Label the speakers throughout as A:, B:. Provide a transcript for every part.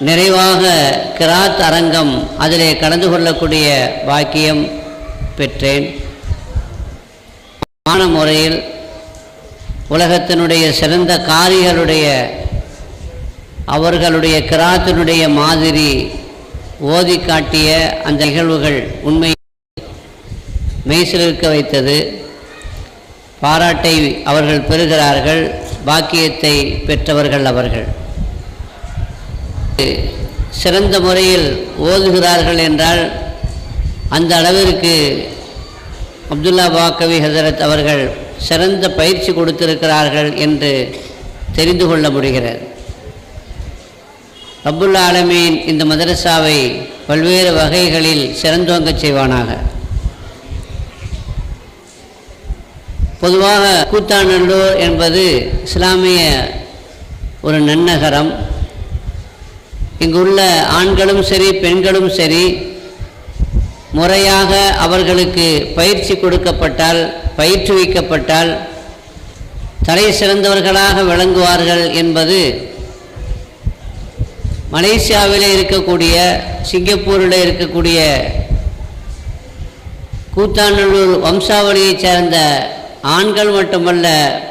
A: நிறைவாக கிராத் அரங்கம் அதிலே கலந்து கொள்ளக்கூடிய பாக்கியம் பெற்றேன். மான முறையில் உலகத்தினுடைய சிறந்த காரிகளுடைய அவர்களுடைய கிராத்தினுடைய மாதிரி ஓதி காட்டிய அந்த நிகழ்வுகள் உண்மை மெய்சிலிருக்க வைத்தது. பாராட்டை அவர்கள் பெறுகிறார்கள் பாக்கியத்தை பெற்றவர்கள் அவர்கள். சிறந்த முறையில் ஓதுகிறார்கள் என்றால் அந்த அளவிற்கு அப்துல்லா பாக்கவி ஹசரத் அவர்கள் சிறந்த பயிற்சி கொடுத்திருக்கிறார்கள் என்று தெரிந்து கொள்ள முடிகிறது. அப்துல்லா ஆலமீன் இந்த மதரசாவை பல்வேறு வகைகளில் சிறந்தோங்க செய்வானாக. பொதுவாக கூத்தாநல்லூர் என்பது இஸ்லாமிய ஒரு நன்னகரம். இங்குள்ள ஆண்களும் சரி பெண்களும் சரி முறையாக அவர்களுக்கு பயிற்சி கொடுக்கப்பட்டால் பயிற்றுவிக்கப்பட்டால் தலை சிறந்தவர்களாக விளங்குவார்கள் என்பது மலேசியாவில் இருக்கக்கூடிய சிங்கப்பூரில் இருக்கக்கூடிய கூத்தாநல்லூர் வம்சாவளியைச் சேர்ந்த ஆண்கள் மட்டுமல்ல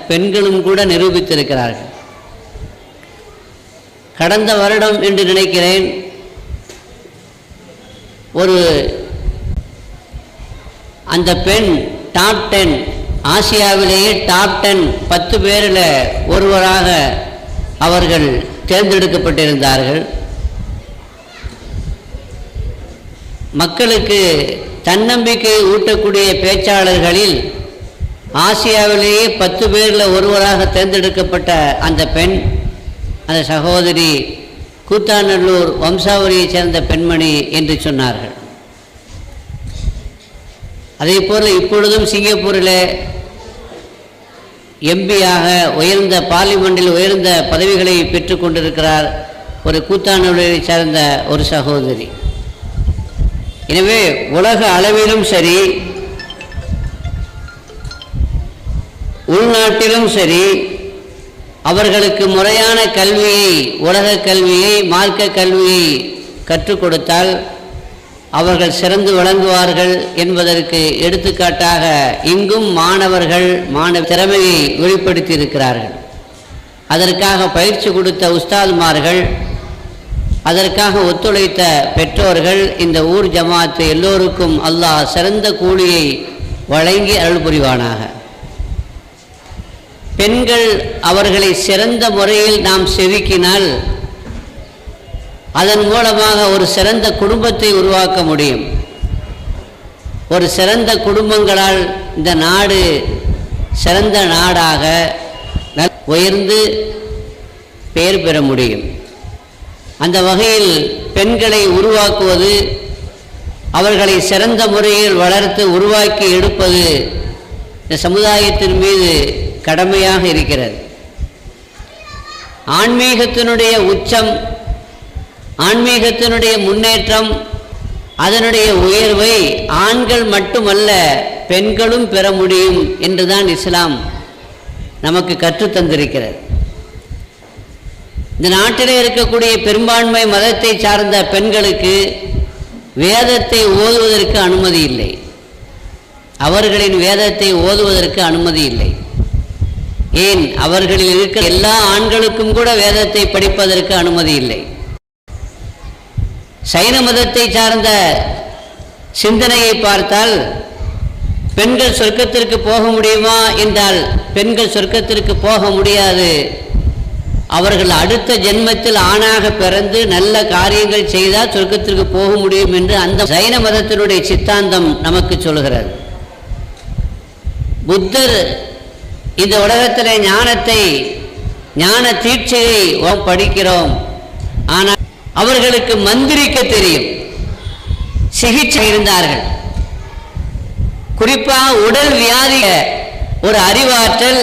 A: பெண்களும் கூட நிரூபித்திருக்கிறார்கள். கடந்த வருடம் என்று நினைக்கிறேன். ஒரு அந்த பெண் டாப் டென் ஆசியாவிலேயே டாப் டென் பத்து பேரில் ஒருவராக அவர்கள் தேர்ந்தெடுக்கப்பட்டிருந்தார்கள். மக்களுக்கு தன்னம்பிக்கை ஊட்டக்கூடிய பேச்சாளர்களில் ஆசியாவிலேயே பத்து பேரில் ஒருவராக தேர்ந்தெடுக்கப்பட்ட அந்த பெண் அந்த சகோதரி கூத்தாநல்லூர் வம்சாவளியைச் சேர்ந்த பெண்மணி என்று சொன்னார்கள். அதே போல் இப்பொழுதும் சிங்கப்பூரில் எம்பியாக உயர்ந்த பார்லிமெண்டில் உயர்ந்த பதவிகளை பெற்று கொண்டிருக்கிறார் ஒரு கூத்தாநல்லூரை சேர்ந்த ஒரு சகோதரி. எனவே உலக அளவிலும் சரி உள்நாட்டிலும் சரி அவர்களுக்கு முறையான கல்வியை உலக கல்வியை மார்க்க கல்வியை கற்றுக் கொடுத்தால் அவர்கள் சிறந்து விளங்குவார்கள் என்பதற்கு எடுத்துக்காட்டாக இங்கும் மாணவர்கள் மாணவ திறமையை வெளிப்படுத்தி இருக்கிறார்கள் அதற்காக பயிற்சி கொடுத்த உஸ்தாதுமார்கள் அதற்காக ஒத்துழைத்த பெற்றோர்கள் இந்த ஊர் ஜமாத்து எல்லோருக்கும் அல்லாஹ் சிறந்த கூலியை வழங்கி அருள் புரிவானாக பெண்கள் அவர்களை சிறந்த முறையில் நாம் செதுக்கினால் அதன் மூலமாக ஒரு சிறந்த குடும்பத்தை உருவாக்க முடியும். ஒரு சிறந்த குடும்பங்களால் இந்த நாடு சிறந்த நாடாக உயர்ந்து பெயர் பெற முடியும். அந்த வகையில் பெண்களை உருவாக்குவது அவர்களை சிறந்த முறையில் வளர்த்து உருவாக்கி எடுப்பது இந்த சமுதாயத்தின் மீது கடமையாக இருக்கிறது. ஆன்மீகத்தினுடைய உச்சம் ஆன்மீகத்தினுடைய முன்னேற்றம் அதனுடைய உயர்வை ஆண்கள் மட்டுமல்ல பெண்களும் பெற முடியும் என்றுதான் இஸ்லாம் நமக்கு கற்றுத் தந்திருக்கிறது. இந்த நாட்டில் இருக்கக்கூடிய பெரும்பான்மை மதத்தை சார்ந்த பெண்களுக்கு வேதத்தை ஓதுவதற்கு அனுமதி இல்லை. அவர்களின் வேதத்தை ஓதுவதற்கு அனுமதி இல்லை. ஏன் அவர்களில் இருக்க எல்லா ஆண்களுக்கும் கூட வேதத்தை படிப்பதற்கு அனுமதி இல்லை? சைன மதத்தை சார்ந்த சிந்தனையை பார்த்தால் பெண்கள் சொர்க்கத்திற்கு போக முடியுமா என்றால் பெண்கள் சொர்க்கத்திற்கு போக முடியாது. அவர்கள் அடுத்த ஜென்மத்தில் ஆணாக பிறந்து நல்ல காரியங்கள் செய்தால் சொர்க்கத்திற்கு போக முடியும் என்று அந்த சைன மதத்தினுடைய சித்தாந்தம் நமக்கு சொல்கிறது. புத்தர் இந்த உலகத்திலே ஞானத்தை ஞான தீட்சையை படிக்கிறோம். ஆனால் அவர்களுக்கு மந்திரிக்க தெரியும். சிகிச்சை இருந்தார்கள். குறிப்பாக உடல் வியாதிய ஒரு அறிவாற்றல்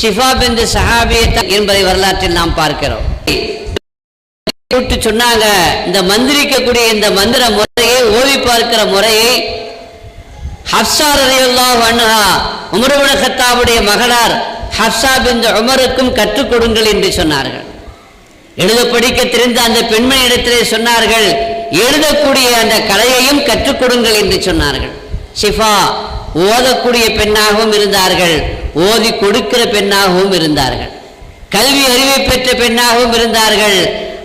A: ஷிஃபா பிந்து சஹாபியத் என்பதை வரலாற்றில் நாம் பார்க்கிறோம். விட்டு சொன்னாங்க. இந்த மந்திரிக்கக்கூடிய இந்த மந்திர முறையை ஓவி பார்க்கிற முறையை ஹப்சா ரலியல்லாஹு அன்ஹா உமர் இப்னு மகளார் ஹப்சா பின் உமருக்கும் கற்றுக் கொடுங்கள் என்று சொன்னார்கள். எழுத படிக்க தெரிந்த அந்த பெண்மணி இடத்திலே சொன்னார்கள் எழுதக்கூடிய அந்த கலையையும் கற்றுக் கொடுங்கள் என்று சொன்னார்கள். ஷிஃபா ஓதக்கூடிய பெண்ணாகவும் இருந்தார்கள் ஓதி கொடுக்கிற பெண்ணாகவும் இருந்தார்கள். கல்வி அறிவை பெற்ற பெண்ணாகவும் இருந்தார்கள்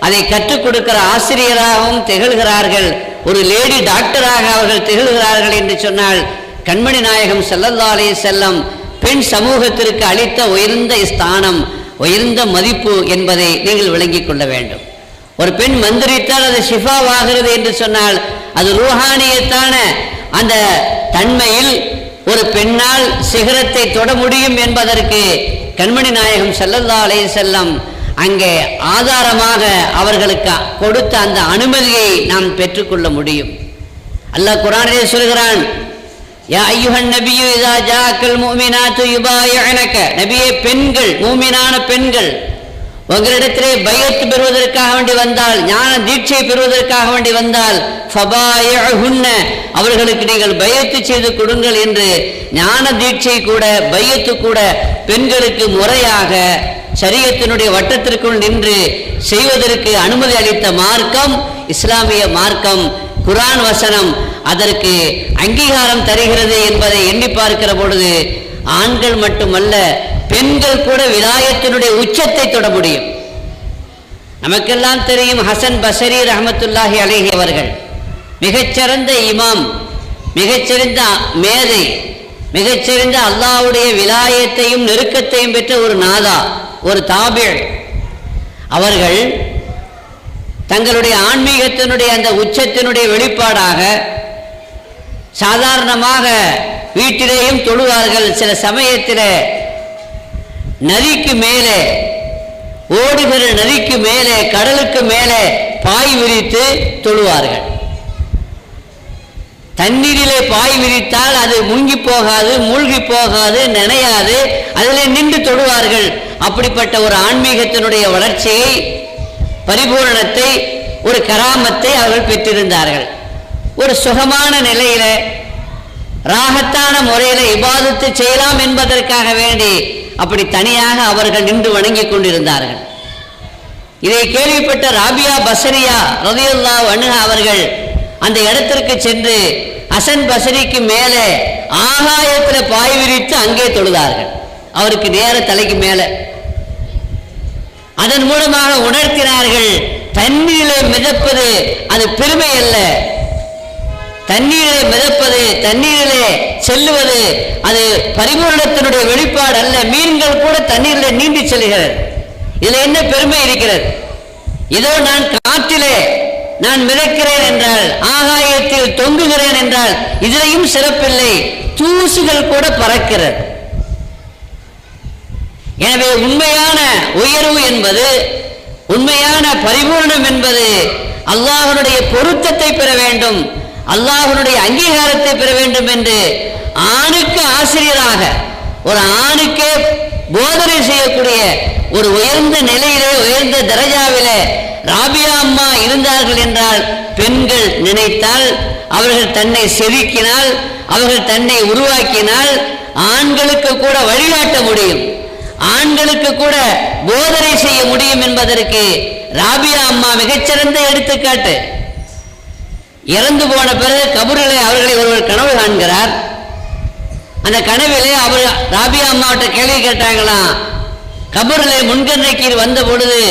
A: அதை கற்றுக் கொடுக்கிற ஆசிரியராகவும் திகழ்கிறார்கள் ஒரு லேடி டாக்டராக அவர்கள் திகழ்கிறார்கள் என்று சொன்னால் கண்மணி நாயகம் ஸல்லல்லாஹு செல்லம் பெண் சமூகத்திற்கு அளித்த உயர்ந்த ஸ்தானம் உயர்ந்த மதிப்பு என்பதை நீங்கள் விளங்கிக் கொள்ள வேண்டும். ஒரு பெண் மந்திரித்தால் அது ஷிஃபாவாகிறது என்று சொன்னால் அது ரூஹானியத்தான அந்த தன்மையில் ஒரு பெண்ணால் சிகரத்தை தொட முடியும் என்பதற்கு கண்மணி நாயகம் ஸல்லல்லாஹு செல்லம் அங்கே ஆதாரமாக அவர்களுக்கு கொடுத்த அந்த அனுமதியை நாம் பெற்றுக்கொள்ள முடியும். அல்லாஹ் குரானே சொல்கிறான் யா ஐயுஹன் நபியு இதா ஜாக்கல் முஃமினாத்து யுபாயிஅனக. நபியே பெண்கள் மூமினான பெண்கள் உங்களிடத்திலே பயத்து பெறுவதற்காக வேண்டி வந்தால் ஞான தீட்சை பெறுவதற்காக வேண்டி வந்தால் ஃபபாயிஅஹுன்ன அவர்களுக்கு நீங்கள் பயத்து செய்து கொடுங்கள் என்று ஞான தீட்சை கூட பயத்து கூட பெண்களுக்கு முறையாக சரியத்தினுடைய வட்டத்திற்குள் நின்று செய்வதற்கு அனுமதி அளித்த மார்க்கம் இஸ்லாமிய மார்க்கம் குரான் வசனம் அதற்கு அங்கீகாரம் தருகிறது என்பதை எண்ணி பார்க்கிற பொழுது ஆண்கள் மட்டுமல்ல பெண்கள் கூட விலாயத்தினுடைய உச்சத்தை தொட முடியும். நமக்கெல்லாம் தெரியும் ஹசன் பசரி ரஹமத்துல்லாஹி அலைஹி அவர்கள். மிகச்சிறந்த இமாம் மிகச்சிறந்த மேதை மிகச்சிறந்த அல்லாவுடைய விலாயத்தையும் நெருக்கத்தையும் பெற்ற ஒரு நாதா. ஒரு தாபிழ். அவர்கள் தங்களுடைய ஆன்மீகத்தினுடைய அந்த உச்சத்தினுடைய வெளிப்பாடாக சாதாரணமாக வீட்டிலேயும் தொழுவார்கள். சில சமயத்தில் நதிக்கு மேலே ஓடுகிற நதிக்கு மேலே கடலுக்கு மேலே பாய் விரித்து தொழுவார்கள். தண்ணீரிலே பாய் விரித்தால் அது முங்கி போகாது மூழ்கி போகாது நனையாது. அதிலே நின்று தொழுவார்கள். அப்படிப்பட்ட ஒரு ஆன்மீகத்தினுடைய வளர்ச்சியை பரிபூரணத்தை ஒரு கராமத்தை அவர்கள் பெற்றிருந்தார்கள். ஒரு சுகமான நிலையில ராகத்தான முறையில இபாதத்து செய்யலாம் என்பதற்காக வேண்டி அப்படி தனியாக அவர்கள் நின்று வணங்கிக் கொண்டிருந்தார்கள். இதை கேள்விப்பட்ட ராபியா பசரியா ரதியுல்லா அணுகா அவர்கள் அந்த இடத்திற்கு சென்று அசன் பசரிக்கு மேலே ஆகாயத்தில் பாய் விரித்து அங்கே தொழுதார்கள். அவருக்கு நேர தலைக்கு மேலே. அதன் மூலமாக உணர்த்தினார்கள் தண்ணீரிலே மிதப்பது அது பெருமை அல்ல. தண்ணீரிலே மிதப்பது தண்ணீரிலே செல்லுவது அது பரிபூரணத்தினுடைய வெளிப்பாடு அல்ல. மீன்கள் கூட தண்ணீரிலே நீந்தி செல்கிறது. இதுல என்ன பெருமை இருக்கிறது? இதோ நான் காற்றிலே நான் மிதக்கிறேன் என்றால் ஆகாயத்தில் தொங்குகிறேன் என்றால் இதிலையும் சிறப்பில்லை. தூசுகள் கூட பறக்கிறது. எனவே உண்மையான உயர்வு என்பது உண்மையான பரிபூர்ணம் என்பது அல்லாஹனுடைய பொருத்தத்தை பெற வேண்டும் அல்லாஹனுடைய அங்கீகாரத்தை பெற வேண்டும் என்று ஆணுக்கு ஆசிரியராக ஒரு ஆணுக்கே போதனை செய்யக்கூடிய ஒரு உயர்ந்த நிலையிலே உயர்ந்த தரஜாவிலே ராபியா அம்மா இருந்தார்கள் என்றால் பெண்கள் நினைத்தால் அவர்கள் தன்னை செதுக்கினால் அவர்கள் தன்னை உருவாக்கினால் ஆண்களுக்கு கூட வழிகாட்ட முடியும். ஆண்களுக்கு கூட போதனை செய்ய முடியும் என்பதற்கு ராபியா அம்மா மிகச்சிறந்த எடுத்துக்காட்டு. இறந்து போன பிறகு கபூர்களை அவர்களை ஒருவர் கனவு காண்கிறார். அந்த கனவிலே அவர் ராபியா அம்மாவிட்ட கேள்வி கேட்டாங்களாம் கபூர்களை முன்கன்றைக்கு வந்த பொழுது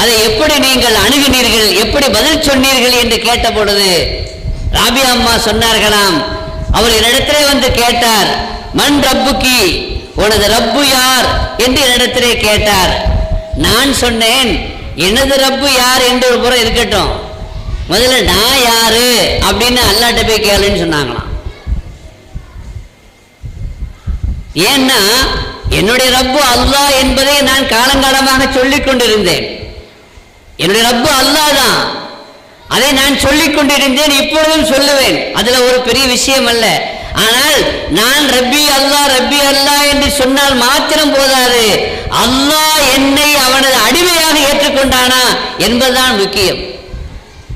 A: அதை எப்படி நீங்கள் அணுகினீர்கள் எப்படி பதில் சொன்னீர்கள் என்று கேட்ட பொழுது ராபியா அம்மா சொன்னார்களாம். அவர் என்னிடத்திலே வந்து கேட்டார் மண் ரப்புக்கு உனது ரப்பு யார் என்று என்னிடத்திலே கேட்டார். நான் சொன்னேன் எனது ரப்பு யார்? என்று ஒரு புறம் இருக்கட்டும். முதல்ல நான் யாரு? அப்படின்னு அல்லாட்ட போய் கேளுன்னு சொன்னாங்களாம். ஏன்னா என்னுடைய ரப்பு அல்லாஹ் என்பதை நான் காலங்காலமாக சொல்லிக் கொண்டிருந்தேன். என்னுடைய ரப்பு அல்லாஹ் தான். அதை நான் சொல்லிக் கொண்டிருந்தேன் இப்பொழுதும் சொல்லுவேன். அதுல ஒரு பெரிய விஷயம் அல்ல. ஆனால் நான் ரப்பி அல்லாஹ் ரப்பி அல்லாஹ் என்று சொன்னால் மாத்திரம் போதாது. அல்லாஹ் என்னை அவனது அடிமையாக ஏற்றுக்கொண்டானா என்பதுதான் முக்கியம்.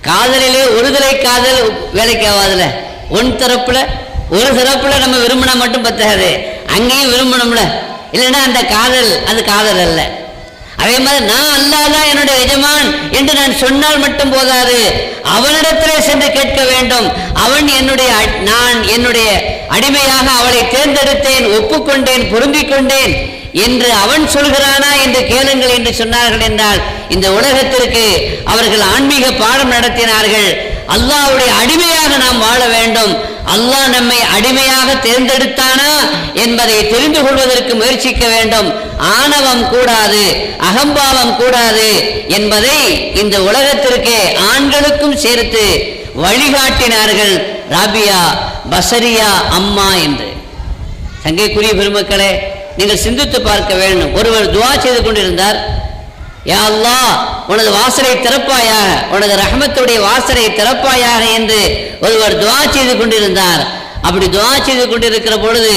A: காதலிலே ஒருதலை காதல் வேலைக்கு ஆகாதுல. ஒன் தரப்புல ஒரு தரப்புல நம்ம விரும்பினா மட்டும் பத்தாது. அங்கேயும் விரும்பணும்ல. இல்லைன்னா அந்த காதல் அது காதல் அல்ல. அதே மாதிரி நான் அல்லாதான் என்னுடைய எஜமான் என்று நான் சொன்னால் மட்டும் போதாது. அவனிடத்திலே சென்று கேட்க வேண்டும். அவன் என்னுடைய அ- நான் என்னுடைய அடிமையாக அவளை தேர்ந்தெடுத்தேன் ஒப்புக்கொண்டேன் பொருந்திக் கொண்டேன் என்று அவன் சொல்கிறானா என்று கேளுங்கள் என்று சொன்னார்கள் என்றால் இந்த உலகத்திற்கு அவர்கள் ஆன்மீக பாடம் நடத்தினார்கள். அல்லாவுடைய அடிமையாக நாம் வாழ வேண்டும். அல்லாஹ் நம்மை அடிமையாக தேர்ந்தெடுத்தானா என்பதை தெரிந்து கொள்வதற்கு முயற்சிக்க வேண்டும். ஆணவம் கூடாது அகம்பாவம் கூடாது என்பதை இந்த உலகத்திற்கு ஆண்களுக்கும் சேர்த்து வழிகாட்டினார்கள் ராபியா பசரியா அம்மா என்று. சங்கைக்குரிய பெருமக்களே நீங்கள் சிந்தித்து பார்க்க வேண்டும். ஒருவர் துவா செய்து கொண்டிருந்தார். யா அல்லாஹ் உனது வாசலை திறப்பாயாக உனது ரஹமத்துடைய வாசலை திறப்பாயாக என்று ஒருவர் துவா செய்து கொண்டிருந்தார். அப்படி துவா செய்து கொண்டிருக்கிற பொழுது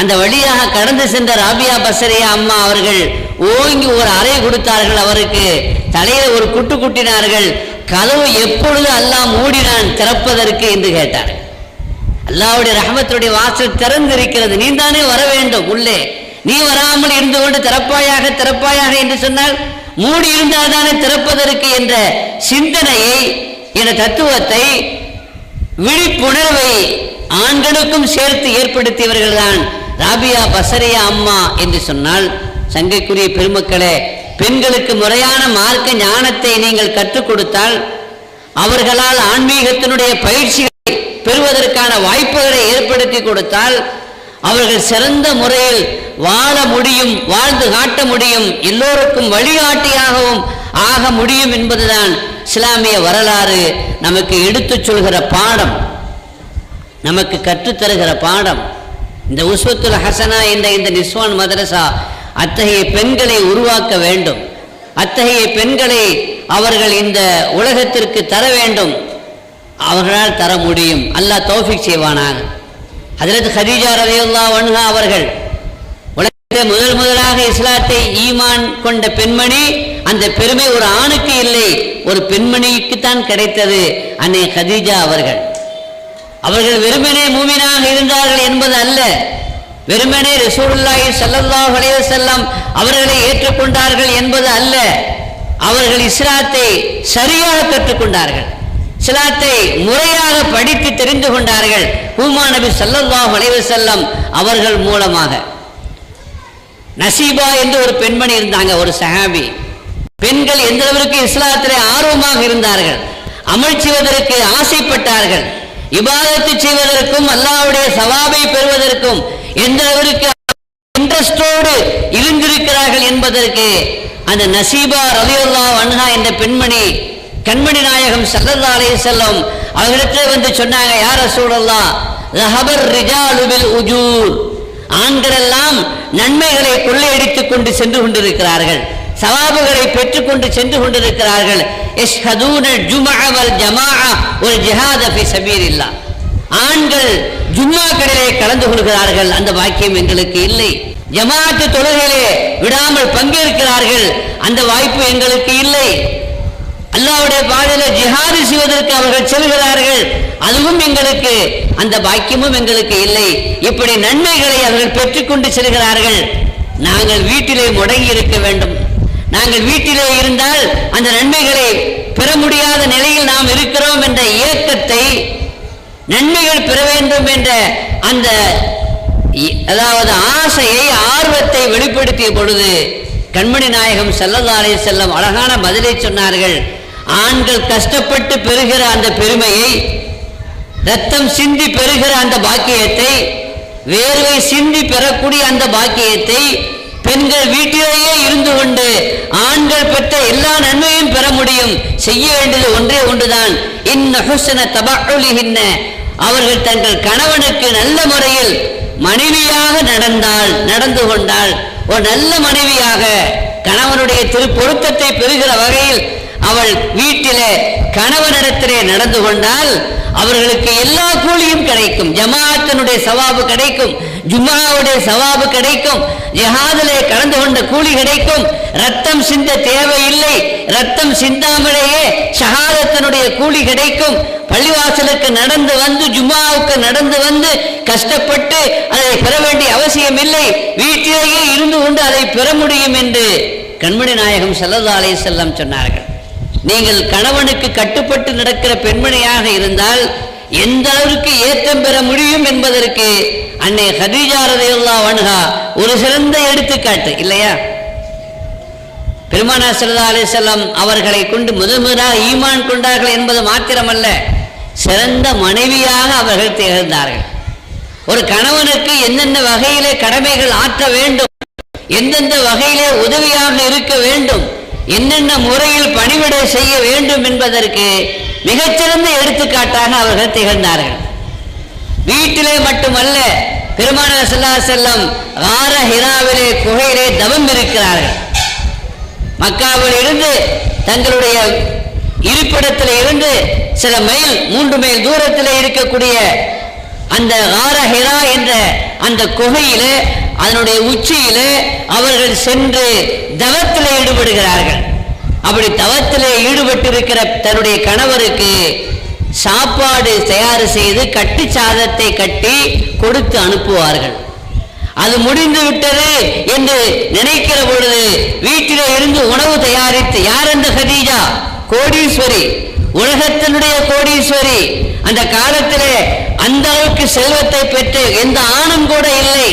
A: அந்த வழியாக கடந்து சென்ற ராபியா பசரியா அம்மா அவர்கள் ஓங்கி ஒரு அறை கொடுத்தார்கள் அவருக்கு. தலையில ஒரு குட்டு குட்டினார்கள். கதவு எப்பொழுது அல்லாஹ் மூடினான் திறப்பதற்கு என்று கேட்டார்கள் அல்லாவுடைய ரஹமத்துடைய வாசல் திறந்திருக்கிறது. நீ தானே வர வேண்டும் உள்ளே. நீ வராமல் இருந்து கொண்டு திறப்பாயாக திறப்பாயாக என்று சொன்னால் மூடி இருந்தால் தானே திறப்பதற்கு என்ற சிந்தனையை என்ற தத்துவத்தை விழிப்புணர்வை ஆண்களுக்கும் சேர்த்து ஏற்படுத்தியவர்கள்தான் ராபியா பசரியா அம்மா என்று சொன்னால் சங்கைக்குரிய பெருமக்களே பெண்களுக்கு முறையான மார்க்க ஞானத்தை நீங்கள் கற்றுக் கொடுத்தால் அவர்களால் ஆன்மீகத்தினுடைய பயிற்சிகளை பெறுவதற்கான வாய்ப்புகளை ஏற்படுத்தி கொடுத்தால் அவர்கள் சிறந்த முறையில் வாழ முடியும் வாழ்ந்து காட்ட முடியும் எல்லோருக்கும் வழிகாட்டியாகவும் ஆக முடியும் என்பதுதான் இஸ்லாமிய வரலாறு. நமக்கு எடுத்துச் சொல்கிற பாடம் நமக்கு கற்றுத்தருகிற பாடம். இந்த உஸ்வத்துல் ஹசனா என்ற இந்த நிஸ்வான் மதரசா அத்தகைய பெண்களை உருவாக்க வேண்டும். அத்தகைய பெண்களை அவர்கள் இந்த உலகத்திற்கு தர வேண்டும். அவர்களால் தர முடியும். அல்லாஹ் தோஃபிக் செய்வானாக. ஹதரத் ஹதீஜா ரலியல்லாஹு வன்ஹா அவர்கள் உலகத்திலே முதல் முதலாக இஸ்லாத்தை ஈமான் கொண்ட பெண்மணி அந்த பெருமை ஒரு ஆணுக்கு இல்லை ஒரு பெண்மணிக்கு தான் கிடைத்தது அன்னை ஹதீஜா அவர்கள். அவர்கள் வெறுமனே மூமினாக இருந்தார்கள் என்பது அல்ல. வெறுமனே ரசூலுல்லாஹி சல்லல்லாஹு அலைஹி வஸல்லம் அவர்களை ஏற்றுக்கொண்டார்கள் என்பது அல்ல. அவர்கள் இஸ்லாத்தை சரியாக கற்றுக்கொண்டார்கள். சிலாத்தை முறையாக படித்து தெரிந்து கொண்டார்கள் ஹூமா நபி ஸல்லல்லாஹு அலைஹி செல்லம் அவர்கள் மூலமாக. நசீபா என்று ஒரு பெண்மணி இருந்தாங்க ஒரு சஹாபி. பெண்கள் எந்த அளவிற்கு இஸ்லாத்திலே ஆர்வமாக இருந்தார்கள் அமல் செய்வதற்கு ஆசைப்பட்டார்கள் இபாதத்து செய்வதற்கும் அல்லாவுடைய சவாபை பெறுவதற்கும் எந்த அளவிற்கு இன்ட்ரெஸ்டோடு இருந்திருக்கிறார்கள் என்பதற்கு அந்த நசீபா ரவியுல்லா அன்ஹா என்ற பெண்மணி கண்மணி நாயகம் ஸல்லல்லாஹு செல்லும் வஸல்லம் அவர்களிடத்தில் வந்து சொன்னாங்க யார் ரசூலல்லாஹ் ரஹபர் ரிஜாலுவில் உஜூர். ஆண்கள் எல்லாம் நன்மைகளை கொள்ளையடித்துக் கொண்டு சென்று கொண்டிருக்கிறார்கள். சவாபுகளை பெற்றுக்கொண்டு சென்று கொண்டிருக்கிறார்கள். ஜமாஅ ஒரு ஜிஹாத சபீர் இல்லா ஆண்கள் ஜும்மாக்களிலே கலந்து கொள்கிறார்கள். அந்த வாக்கியம் எங்களுக்கு இல்லை. ஜமாஅத்து தொழுகையிலே விடாமல் பங்கேற்கிறார்கள். அந்த வாய்ப்பு எங்களுக்கு இல்லை. அல்லாவுடைய பாதையில ஜிஹாது செய்வதற்கு அவர்கள் செல்கிறார்கள். அதுவும் எங்களுக்கு அந்த பாக்கியமும் எங்களுக்கு இல்லை. இப்படி நன்மைகளை அவர்கள் பெற்றுக்கொண்டு செல்கிறார்கள். நாங்கள் வீட்டிலே முடங்கி இருக்க வேண்டும். நாங்கள் வீட்டிலே இருந்தால் அந்த நன்மைகளை பெற முடியாத நிலையில் நாம் இருக்கிறோம் என்ற இயக்கத்தை நன்மைகள் பெற வேண்டும் என்ற அந்த அதாவது ஆசையை ஆர்வத்தை வெளிப்படுத்திய பொழுது கண்மணி நாயகம் செல்லதாலே செல்லும் அழகான பதிலை சொன்னார்கள். ஆண்கள் கஷ்டப்பட்டு பெறுகிற அந்த பெருமையை ரத்தம் சிந்தி பெறுகிற அந்த பாக்கியத்தை வேர்வை சிந்தி பெறக்கூடிய அந்த பாக்கியத்தை பெண்கள் வீட்டிலேயே இருந்து கொண்டு ஆண்கள் பெற்ற எல்லா நன்மையும் பெற முடியும். செய்ய வேண்டியது ஒன்றே ஒன்றுதான். இன்ன ஹுஸ்ன அவர்கள் தங்கள் கணவனுக்கு நல்ல முறையில் மனைவியாக நடந்தால் நடந்து கொண்டால் ஒரு நல்ல மனைவியாக கணவனுடைய திரு பொருத்தத்தை பெறுகிற வகையில் அவள் வீட்டிலே கணவனிடத்திலே நடந்து கொண்டால் அவர்களுக்கு எல்லா கூலியும் கிடைக்கும். ஜமாஅத்தினுடைய சவாபு கிடைக்கும். ஜும்மாவுடைய சவாபு கிடைக்கும். ஜஹாதிலே கலந்து கொண்ட கூலி கிடைக்கும். ரத்தம் சிந்த தேவையில்லை. ரத்தம் சிந்தாமலேயே ஷஹாதத்தினுடைய கூலி கிடைக்கும். பள்ளிவாசலுக்கு நடந்து வந்து ஜும்மாவுக்கு நடந்து வந்து கஷ்டப்பட்டு அதை பெற வேண்டிய அவசியம் இல்லை வீட்டிலேயே இருந்து கொண்டு அதை பெற முடியும் என்று கண்மணி நாயகம் ஸல்லல்லாஹு செல்லம் சொன்னார்கள். நீங்கள் கணவனுக்கு கட்டுப்பட்டு நடக்கிற பெண்மணியாக இருந்தால் எந்த அளவுக்கு ஏற்றம் பெற முடியும் என்பதற்கு அன்னை ஹதீஜா ரலியல்லாஹு ஒரு சிறந்த எடுத்துக்காட்டு இல்லையா? பெருமானா ஸல்லல்லாஹு அலிசல்லாம் அவர்களை கொண்டு முதல் முதலாக ஈமான் கொண்டார்கள் என்பது மாத்திரமல்ல சிறந்த மனைவியாக அவர்கள் திகழ்ந்தார்கள். ஒரு கணவனுக்கு எந்தெந்த வகையிலே கடமைகள் ஆற்ற வேண்டும் எந்தெந்த வகையிலே உதவியாக இருக்க வேண்டும் என்னென்ன முறையில் பணிவிடை செய்ய வேண்டும் என்பதற்கு மிகச்சிறந்த எடுத்துக்காட்டாக அவர்கள் திகழ்ந்தார்கள். வீட்டிலே மட்டுமல்ல பெருமானார் செல்லா செல்லம் ஆர ஹிராவிலே குகையிலே தவம் இருக்கிறார்கள். மக்காவில் இருந்து தங்களுடைய இருப்பிடத்தில் இருந்து சில மைல் மூன்று மைல் தூரத்தில் இருக்கக்கூடிய அந்த ஆர என்ற அந்த குகையில அதனுடைய உச்சியில அவர்கள் சென்று தவத்தில் ஈடுபடுகிறார்கள். அப்படி தவத்தில் ஈடுபட்டிருக்கிற தன்னுடைய கணவருக்கு சாப்பாடு தயார் செய்து கட்டி சாதத்தை கட்டி கொடுத்து அனுப்புவார்கள். அது முடிந்து விட்டது என்று நினைக்கிற பொழுது வீட்டிலே இருந்து உணவு தயாரித்து யார் அந்த ஹதீஜா? கோடீஸ்வரி. உலகத்தினுடைய கோடீஸ்வரி. அந்த காலத்திலே அந்த அளவுக்கு செல்வத்தை பெற்று எந்த ஆணும் கூட இல்லை.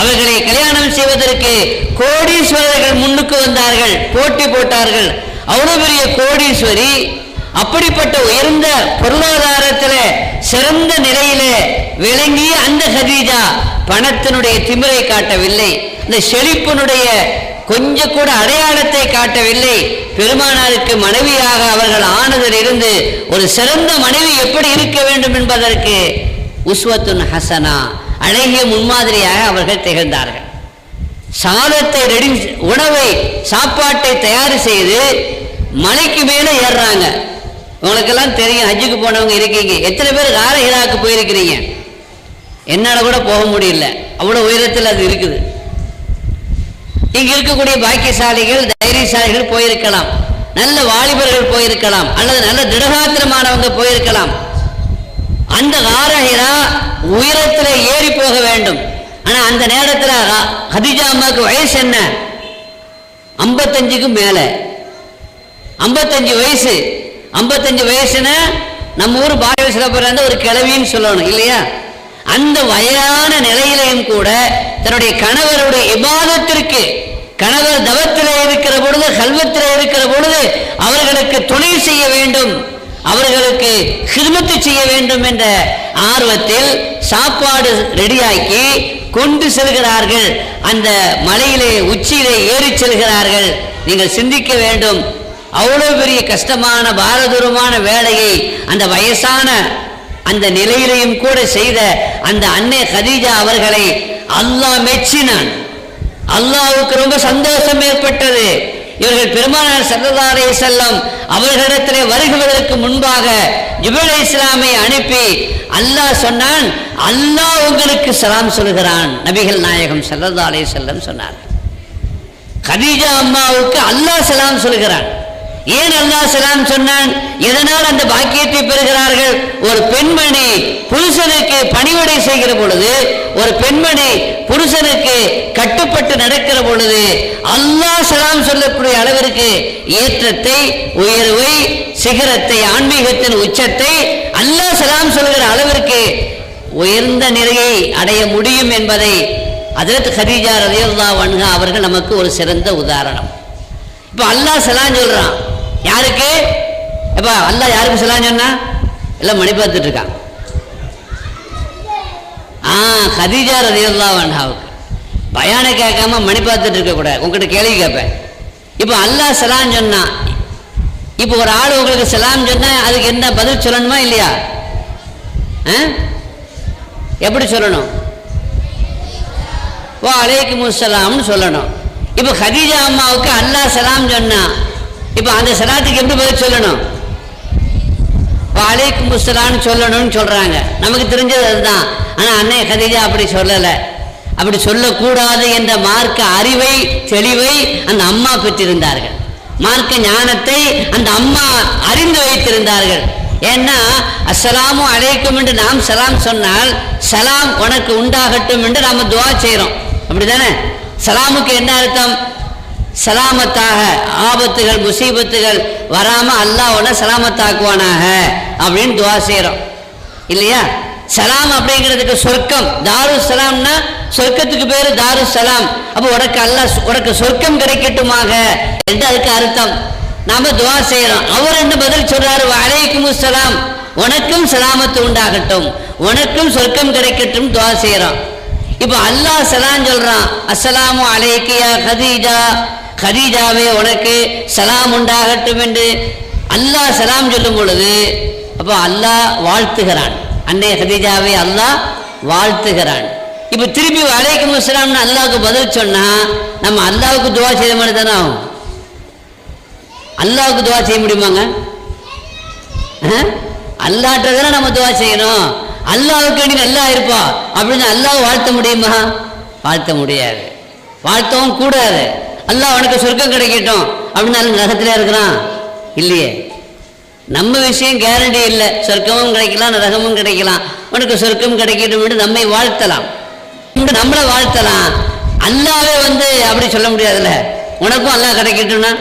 A: அவர்களை கல்யாணம் செய்வதற்கு கோடீஸ்வரர்கள் முன்னுக்கு வந்தார்கள் போட்டி போட்டார்கள். அவ்வளவு பெரிய கோடீஸ்வரி அப்படிப்பட்ட உயர்ந்த பொருளாதாரத்தில் சிறந்த நிலையிலே விளங்கிய அந்த ஹதீஜா பணத்தினுடைய திமிரை காட்டவில்லை. இந்த செழிப்பினுடைய கொஞ்சம் கூட அடையாளத்தை காட்டவில்லை. பெருமானாருக்கு மனைவியாக அவர்கள் ஆனதில் இருந்து ஒரு சிறந்த மனைவி எப்படி இருக்க வேண்டும் என்பதற்கு உஸ்வத்துன் ஹசனா அழகிய முன்மாதிரியாக அவர்கள் திகழ்ந்தார்கள். சாதத்தை ரெடி உணவை சாப்பாட்டை தயார் செய்து மலைக்கு மேலே ஏறுறாங்க. உங்களுக்கெல்லாம் தெரியும் ஹஜ்ஜுக்கு போனவங்க இருக்கீங்க. எத்தனை பேர் கார ஹிராக்கு போயிருக்கிறீங்க? என்னால் கூட போக முடியல. அவ்வளோ உயரத்தில் அது இருக்குது. இங்க இருக்கக்கூடிய பாக்கியசாலிகள் தைரியசாலிகள் போயிருக்கலாம். நல்ல வாலிபர்கள் போயிருக்கலாம். அல்லது நல்ல திடகாத்திரமானவங்க போயிருக்கலாம். அந்த காரஹிரா உயரத்தில் ஏறி போக வேண்டும். ஆனா அந்த நேரத்தில் ஹதிஜா அம்மாவுக்கு வயசு என்ன? ஐம்பத்தஞ்சுக்கு மேலே. ஐம்பத்தஞ்சு வயசு. ஐம்பத்தஞ்சு வயசுன்னா நம்ம ஊர் பாரதிய பிறந்த ஒரு கிழவின்னு சொல்லணும் இல்லையா? அந்த வயதான நிலையிலையும் கூட தன்னுடைய கணவருடைய இபாதத்திற்கு கணவர் தவத்திலே இருக்கிற பொழுது கல்வத்திலே இருக்கிற பொழுது அவர்களுக்கு துணை செய்ய வேண்டும் அவர்களுக்கு ஹிதமத்து செய்ய வேண்டும் என்ற ஆர்வத்தில் சாப்பாடு ரெடியாக்கி கொண்டு செல்கிறார்கள். அந்த மலையிலே உச்சியிலே ஏறி செல்கிறார்கள். நீங்கள் சிந்திக்க வேண்டும். அவ்வளவு பெரிய கஷ்டமான பாரதூரமான வேலையை அந்த வயசான அந்த நிலையிலையும் கூட செய்த அந்த அன்னை கதீஜா அவர்களை அல்லாஹ் மெச்சினான். அல்லாவுக்கு ரொம்ப சந்தோஷம் ஏற்பட்டது. இவர்கள் பெருமானார் ஸல்லல்லாஹு செல்லம் அவர்களிடத்திலே வருகுவதற்கு முன்பாக ஜிப்ரீல் இஸ்லாமை அனுப்பி அல்லாஹ் சொன்னான் அல்லாஹ் உங்களுக்கு சலாம் சொல்கிறான். நபிகள் நாயகம் ஸல்லல்லாஹு செல்லம் சொன்னார் கதீஜா அம்மாவுக்கு அல்லாஹ் சலாம் சொல்கிறான். ஏன் அல்லாஹ் சலாம் சொன்னான்? எதனால் அந்த பாக்கியத்தை பெறுகிறார்கள்? ஒரு பெண்மணி புருஷனுக்கு பணிவிடை செய்கிற பொழுது ஒரு பெண்மணி புருஷனுக்கு கட்டுப்பட்டு நடக்கிற பொழுது அல்லாஹ் சலாம் சொல்லக்கூடிய அளவிற்கு ஏற்றத்தை உயர்வை சிகரத்தை ஆன்மீகத்தின் உச்சத்தை அல்லாஹ் சலாம் சொல்கிற அளவிற்கு உயர்ந்த நிலையை அடைய முடியும் என்பதை அதற்கு ஹதீஜா ரதியுல்லா வன்ஹா அவர்கள் நமக்கு ஒரு சிறந்த உதாரணம். இப்போ அல்லாஹ் சலாம் சொல்கிறான் யாருக்கு? எப்பா அல்லாஹ் யாருக்கு சலான் சொன்னா? எல்லாம் மணி பார்த்துட்டு இருக்கான். ஆ ஹதீஜா ரலியல்லாஹு வேண்டாவுக்கு பயானை கேட்காம மணி பார்த்துட்டு இருக்கக்கூடாது உங்ககிட்ட கேள்வி கேட்பேன். இப்போ அல்லாஹ் சலான் சொன்னான் இப்போ ஒரு ஆள் உங்களுக்கு சலாம் சொன்னா அதுக்கு என்ன பதில் சொல்லணுமா இல்லையா? ஆ? எப்படி சொல்லணும்? ஓ அலைக்கு முசலாம்னு சொல்லணும். இப்போ ஹதீஜா அம்மாவுக்கு அல்லாஹ் சலாம் சொன்னா இப்போ அந்த சலாத்துக்கு எப்படி பதில் சொல்லணும்? ஓ அலைக்கும் சொல்லணும்னு சொல்றாங்க. நமக்கு தெரிஞ்சது அதுதான். ஆனால் அன்னை ஹதீஜா அப்படி சொல்லலை. அப்படி சொல்லக்கூடாது என்ற மார்க்க அறிவை தெளிவை அந்த அம்மா பெற்றிருந்தார்கள். மார்க்க ஞானத்தை அந்த அம்மா அறிந்து வைத்திருந்தார்கள். ஏன்னா அஸ்ஸலாமும் அழைக்கும் என்று நாம் சலாம் சொன்னால் சலாம் உனக்கு உண்டாகட்டும் என்று நாம துவா செய்கிறோம் அப்படிதானே சலாமுக்கு என்ன அர்த்தம்? சலாமத்தாக ஆபத்துகள் முசீபத்துகள் வராமல் அல்லாஹ் சலாமத்தாக்குவானாக அப்படின்னு துவா செய்கிறோம் இல்லையா? சலாம் அப்படிங்கிறதுக்கு சொர்க்கம். தாரு சலாம்னா சொர்க்கத்துக்கு பேர் தாரு சலாம் அப்போ உனக்கு அல்லாஹ் உனக்கு சொர்க்கம் கிடைக்கட்டுமாக என்று அதுக்கு அர்த்தம். நாம துவா செய்யறோம் அவர் என்ன பதில் சொல்றாரு? அலைக்கும் சலாம். உனக்கும் சலாமத்து உண்டாகட்டும். உனக்கும் சொர்க்கம் கிடைக்கட்டும் துவா செய்யறோம் இப்போ அல்லாஹ் சலான் சொல்றான். அஸ்ஸலாமு அலைக்கியா ஹதீஜா. கதீஜாவே உனக்கு சலாம் உண்டாகட்டும் என்று அல்லாஹ் சலாம் சொல்லும் பொழுது அப்போ அல்லாஹ் வாழ்த்துகிறான். அன்னை கதீஜாவை அல்லாஹ் வாழ்த்துகிறான். இப்போ திருப்பி அலைக்கும் இஸ்லாம்னு அல்லாவுக்கு பதில் சொன்னா நம்ம அல்லாவுக்கு துவா செய்த மாதிரி தானே ஆகும்? அல்லாவுக்கு துவா செய்ய முடியுமாங்க? அல்லாட்டதானே நம்ம துவா செய்யணும். அல்லாவுக்கு வேண்டி நல்லா இருப்பா. அப்படின்னு அல்லாஹ் வாழ்த்த முடியுமா? வாழ்த்த முடியாது. வாழ்த்தவும் கூடாது. அல்லாஹ் உனக்கு சொர்க்கம் கிடைக்கட்டும். அப்படின்னு நரகத்தில் இருக்கிறான். இல்லையே. நம்ம விஷயம் கேரண்டி இல்லை. சொர்க்கமும் கிடைக்கலாம் நரகமும் கிடைக்கலாம். உனக்கு சொர்க்கம் கிடைக்கட்டும் நம்மை வாழ்த்தலாம். நம்மளை வாழ்த்தலாம். அல்லாவே வந்து அப்படி சொல்ல முடியாதுல்ல. உனக்கும் அல்லாஹ் கிடைக்கட்டும்னா?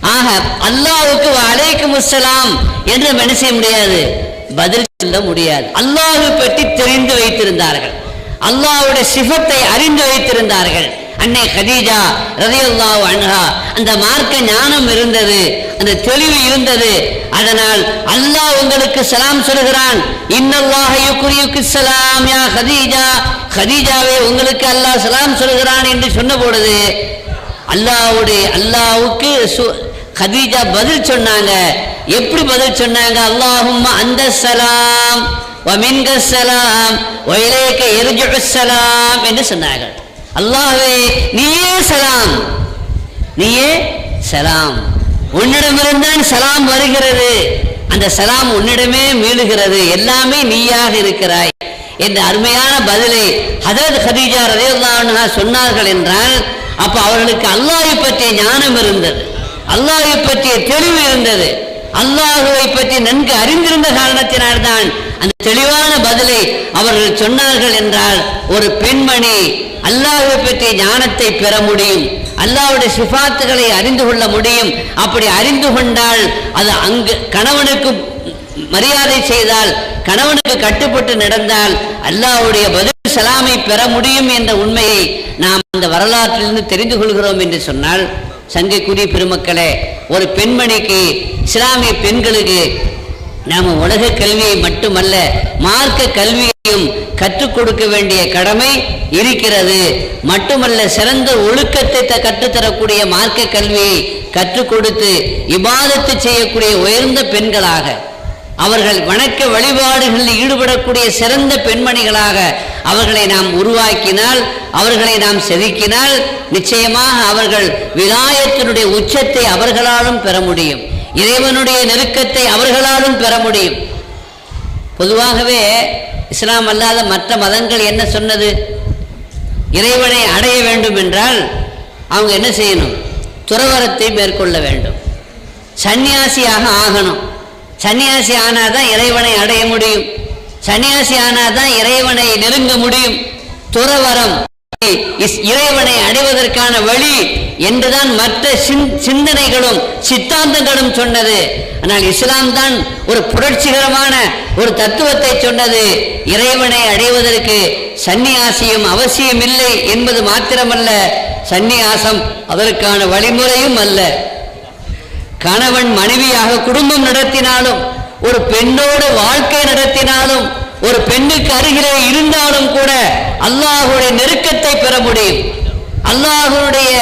A: ஆக அல்லாவுக்கு அலைக்கும் முசலாம் என்று என்ன செய்ய முடியாது? பதில் சொல்ல முடியாது. அல்லாஹு பற்றி தெரிந்து வைத்திருந்தார்கள். அல்லாஹ்வுடைய சிவத்தை அறிந்து வைத்திருந்தார்கள். அன்னை கதீஜா ரதியல்லாஹு அன்ஹா அந்த மார்க்க ஞானம் இருந்தது அந்த தெளிவு இருந்தது. அதனால் அல்லாஹ் உங்களுக்கு சலாம் சொல்கிறான் இன்னல்லாஹ யுக்ரியுக்கு சலாம் யா கதீஜா கதீஜாவே உங்களுக்கு அல்லாஹ் சலாம் சொல்கிறான் என்று சொன்ன பொழுது அல்லாவுடைய அல்லாவுக்கு சு- கதீஜா பதில் சொன்னாங்க. எப்படி பதில் சொன்னாங்க? அல்லாஹும் அந்த சலாம் வமின்க சலாம் வயலேக்க எரிஜு சலாம் என்று சொன்னார்கள். அல்லாஹே நீயே சலாம். நீயே சலாம். உன்னிடமிருந்தான் சலாம் வருகிறது. அந்த சலாம் உன்னிடமே மீளுகிறது. எல்லாமே நீயாக இருக்கிறாய். என்ற அருமையான பதிலை ஹதரத் ஹதீஜா ரலியல்லாஹு சொன்னார்கள் என்றால் அப்ப அவர்களுக்கு அல்லாஹை பற்றிய ஞானம் இருந்தது. அல்லாஹை பற்றிய தெளிவு இருந்தது. அல்லாஹுவை பற்றி நன்கு அறிந்திருந்த காரணத்தினால்தான் அந்த தெளிவான பதிலை அவர்கள் சொன்னார்கள் என்றால் ஒரு பெண்மணி அல்லாஹுவை பற்றி ஞானத்தை பெற முடியும் அல்லாவுடைய சிபாத்துகளை அறிந்து கொள்ள முடியும். அப்படி அறிந்து கொண்டால் அது அங்கு கணவனுக்கு மரியாதை செய்தால் கணவனுக்கு கட்டுப்பட்டு நடந்தால் அல்லாவுடைய பதில் சலாமை பெற முடியும் என்ற உண்மையை நாம் அந்த வரலாற்றிலிருந்து தெரிந்து கொள்கிறோம் என்று சொன்னால் சங்கைக்குரிய பெருமக்களே ஒரு பெண்மணிக்கு இஸ்லாமிய பெண்களுக்கு நாம் உலக கல்வியை மட்டுமல்ல மார்க்க கல்வியையும் கற்றுக் கொடுக்க வேண்டிய கடமை இருக்கிறது. மட்டுமல்ல சிறந்த ஒழுக்கத்தை கற்றுத்தரக்கூடிய மார்க்க கல்வியை கற்றுக் கொடுத்து இபாதத்து செய்யக்கூடிய உயர்ந்த பெண்களாக அவர்கள் வணக்க வழிபாடுகளில் ஈடுபடக்கூடிய சிறந்த பெண்மணிகளாக அவர்களை நாம் உருவாக்கினால் அவர்களை நாம் செதுக்கினால் நிச்சயமாக அவர்கள் விகாயத்தினுடைய உச்சத்தை அவர்களாலும் பெற முடியும். இறைவனுடைய நெருக்கத்தை அவர்களாலும் பெற முடியும். பொதுவாகவே இஸ்லாம் அல்லாத மற்ற மதங்கள் என்ன சொன்னது? இறைவனை அடைய வேண்டும் என்றால் அவங்க என்ன செய்யணும்? துறவரத்தை மேற்கொள்ள வேண்டும். சந்நியாசியாக ஆகணும். சன்னியாசி ஆனாதான் இறைவனை அடைய முடியும். சன்னியாசி ஆனாதான் இறைவனை நெருங்க முடியும். துறவரம் இஸ்- இறைவனை அடைவதற்கான வழி என்றுதான் மற்ற சிந்தனைகளும் சித்தாந்தங்களும் சொன்னது. ஆனால் இஸ்லாம் தான் ஒரு புரட்சிகரமான ஒரு தத்துவத்தை சொன்னது. இறைவனை அடைவதற்கு சந்நியாசியும் அவசியமில்லை என்பது மாத்திரமல்ல சந்நியாசம் அதற்கான வழிமுறையும் அல்ல. கணவன் மனைவியாக குடும்பம் நடத்தினாலும் ஒரு பெண்ணோடு வாழ்க்கை நடத்தினாலும் ஒரு பெண்ணுக்கு அருகிலே இருந்தாலும் கூட அல்லாஹுடைய நெருக்கத்தை பெற முடியும். அல்லாஹுடைய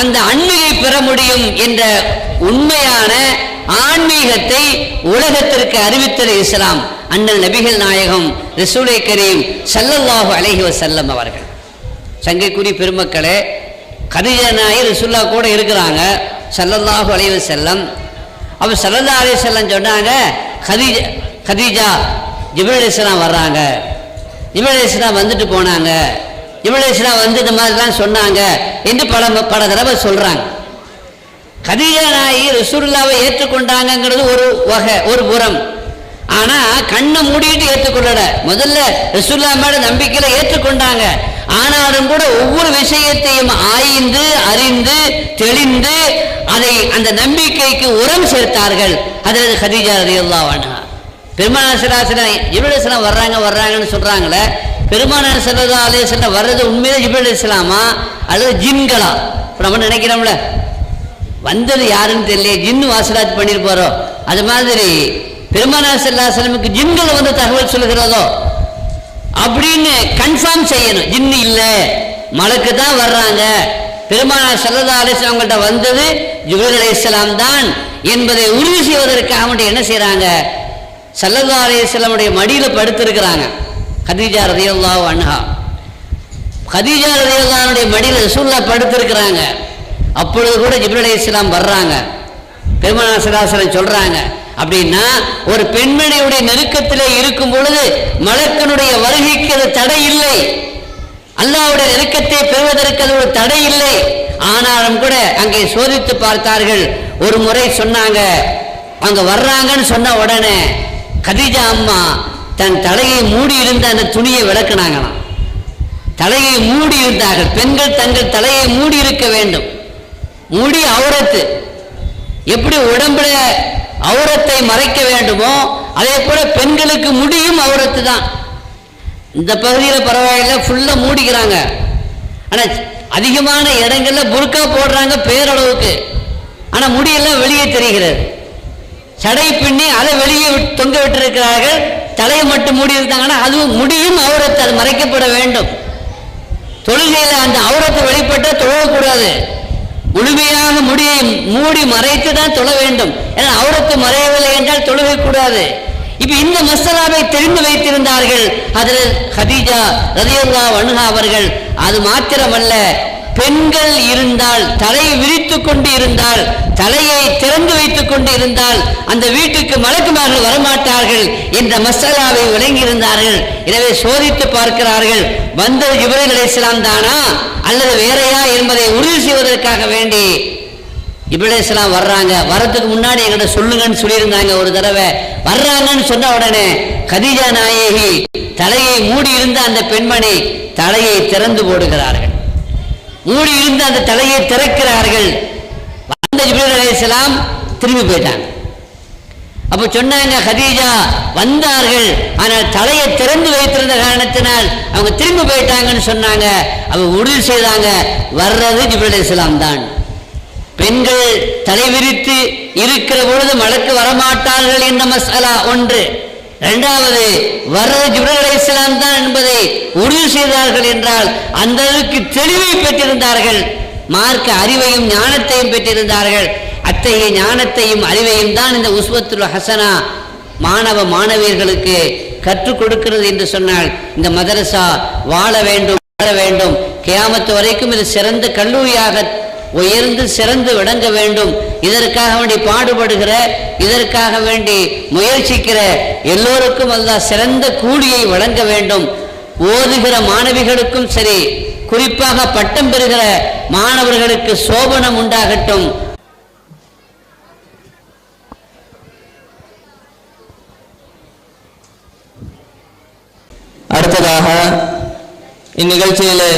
A: அந்த அண்மையை பெற முடியும் என்ற உண்மையான ஆன்மீகத்தை உலகத்திற்கு அறிவித்தது இஸ்லாம். அண்ணல் நபிகள் நாயகம் ரிசூலே கரீம் சல்லல்லாஹு அலஹி வசல்லம் அவர்கள். சங்கைக்குடி பெருமக்களே கதிஜா நாயி கூட இருக்கிறாங்க. சல்லல்லாஹு அலைஹி செல்லம் அப்போ சல்லல்லா அலைஹி செல்லம் சொன்னாங்க கதீஜா கதீஜா ஜிப்ரீல் அலைஹிஸ்ஸலாம் வர்றாங்க. ஜிப்ரீல் அலைஹிஸ்ஸலாம் வந்துட்டு போனாங்க. ஜிப்ரீல் வந்து இந்த மாதிரிலாம் சொன்னாங்க. என்று பல பல தடவை சொல்கிறாங்க கதீஜா நாயி ரசூலுல்லாவை ஏற்றுக்கொண்டாங்கங்கிறது ஒரு வகை ஒரு புறம். ஆனா கண்ணை மூடிட்டு ஏற்றுக்கொள்ளல. முதல்ல ரசுல்லா மேல நம்பிக்கையில ஏற்றுக்கொண்டாங்க. ஆனாலும் கூட ஒவ்வொரு விஷயத்தையும் ஆய்ந்து அறிந்து தெளிந்து அதை அந்த நம்பிக்கைக்கு உரம் சேர்த்தார்கள். அதில் ஹதீஜா ரலியல்லாஹு அன்ஹா. பெருமானார் சிலாசனம் வர்றாங்க வர்றாங்கன்னு சொல்றாங்களே. பெருமானார் சல்லா அலேஸ்லாம் வர்றது உண்மையிலே ஜிபுல் இஸ்லாமா அல்லது ஜின்களா? இப்போ நம்ம நினைக்கிறோம்ல. வந்தது யாருன்னு தெரியல ஜின்னு வாசலாத் பண்ணியிருப்பாரோ? அது மாதிரி பெருமானார் செல்லாசலமுக்கு ஜின்கள் வந்து தகவல் சொல்கிறதோ அப்படின்னு கன்ஃபார்ம் செய்யணும். ஜின்னு இல்லை மலக்கு தான் வர்றாங்க. பெருமானார் சல்லதா அலிஸ்லாம் அவங்கள்ட்ட வந்தது ஜுபல் அலிஸ்லாம் தான் என்பதை உறுதி செய்வதற்காக வேண்டி என்ன செய்கிறாங்க சல்லதா அலிஸ்லாமுடைய மடியில் படுத்திருக்கிறாங்க. கதீஜா ரதியுல்லா அன்ஹா. கதீஜா ரலியல்லாஹுடைய மடியில் ரசூல்லா படுத்திருக்கிறாங்க. அப்பொழுது கூட ஜிபுல் அலி இஸ்லாம் வர்றாங்க. பெருமானார் சலாசலம் சொல்கிறாங்க அப்படின்னா ஒரு பெண்மணியுடைய நெருக்கத்திலே இருக்கும் பொழுது மலக்கனுடைய வருகைக்கு அது தடை இல்லை அல்லாவுடைய நெருக்கத்தை பெறுவதற்கு அது ஒரு தடை இல்லை ஆனாலும் கூட அங்கே சோதித்து பார்த்தார்கள் ஒரு முறை சொன்னாங்க அங்க வர்றாங்கன்னு சொன்ன உடனே கதிஜா அம்மா தன் தலையை மூடி இருந்த அந்த துணியை விளக்குனாங்களாம். தலையை மூடி இருந்தார்கள் பெண்கள் தங்கள் தலையை மூடி இருக்க வேண்டும். மூடி அவுரத்து எப்படி உடம்புல அவுரத்தை மறைக்க வேண்டுமோ? அதே போல பெண்களுக்கு முடியும் அவுரத்து தான். இந்த பகுதியில் பரவாயில்ல ஃபுல்லாக மூடிக்கிறாங்க. ஆனால் அதிகமான இடங்கள்ல புர்கா போடுறாங்க பேரளவுக்கு. ஆனால் முடியெல்லாம் வெளியே தெரிகிறது. சடை பின்னி அதை வெளியே விட்டு- தொங்க விட்டிருக்கிறார்கள். தலையை மட்டும் மூடி இருந்தாங்கன்னா அதுவும் முடியும் அவுரத்து அது மறைக்கப்பட வேண்டும். தொழுகையில் அந்த அவுரத்தை வெளிப்பட்ட தொழக்கூடாது. முழுமையாக முடியை மூடி மறைத்து தான் தொழ வேண்டும். ஏன்னா அவருக்கு மறையவில்லை என்றால் தொழுகை கூடாது இப்ப இந்த மசாலாவை தெரிந்து வைத்திருந்தார்கள். அதில் ஹதீஜா ரதியுல்லா வனுகா அவர்கள். அது மாத்திரமல்ல பெண்கள் இருந்தால் தலையை விரித்துக் கொண்டு இருந்தால் தலையை திறந்து வைத்துக் கொண்டு இருந்தால் அந்த வீட்டுக்கு மலக்குமார்கள் வரமாட்டார்கள் என்ற மசாலாவை விளங்கி இருந்தார்கள் எனவே சோதித்து பார்க்கிறார்கள் வந்தது ஜிப்ரீல் அலைஹிஸ்ஸலாம் தானா? அல்லது வேறையா என்பதை உறுதி செய்வதற்காக வேண்டி? ஜிப்ரீல் வர்றாங்க. வரதுக்கு முன்னாடி எங்கிட்ட சொல்லுங்கன்னு சொல்லியிருந்தாங்க ஒரு தடவை. வர்றாங்கன்னு சொன்ன உடனே கதிஜா நாயகி தலையை மூடி இருந்த அந்த பெண்மணி தலையை திறந்து போடுகிறார்கள். மூடி இருந்து அந்த தலையை திறக்கிறார்கள். வந்த ஜிப்ரீல் அலைஹிஸ்ஸலாம் திரும்பி போயிட்டாங்க. அப்போ சொன்னாங்க ஹதீஜா வந்தார்கள். ஆனால் தலையை திறந்து வைத்திருந்த காரணத்தினால் அவங்க திரும்பி போயிட்டாங்கன்னு சொன்னாங்க. அவங்க உறுதி செய்தாங்க. வர்றது ஜிப்ரீல் அலைஹிஸ்ஸலாம் தான். பெண்கள் தலை விரித்து இருக்கிற பொழுது மலக்கு வரமாட்டார்கள் என்ற மசாலா ஒன்று. இரண்டாவது வர்றது ஜிப்ரீல் இஸ்லாம் தான் என்பதை உறுதி செய்தார்கள் என்றால் அந்த அளவுக்கு தெளிவை பெற்றிருந்தார்கள் மார்க்க அறிவையும் ஞானத்தையும் பெற்றிருந்தார்கள். அத்தகைய ஞானத்தையும் அறிவையும் தான் இந்த உஸ்வத்துல் ஹசனா மாணவ மாணவியர்களுக்கு கற்றுக் கொடுக்கிறது என்று சொன்னால் இந்த மதரசா வாழ வேண்டும் வாழ வேண்டும். கியாமத்து வரைக்கும் இது சிறந்த கல்லூரியாக உயர்ந்து சிறந்து விளங்க வேண்டும். இதற்காக வேண்டி பாடுபடுகிற இதற்காக வேண்டி முயற்சிக்கிற எல்லோருக்கும் அல்லாஹ் சிறந்த கூலியை வழங்க வேண்டும். ஓதுகிற மாணவிகளுக்கும் சரி குறிப்பாக பட்டம் பெறுகிற மாணவர்களுக்கு சோபனம் உண்டாகட்டும்.
B: அடுத்ததாக இந்நிகழ்ச்சியிலே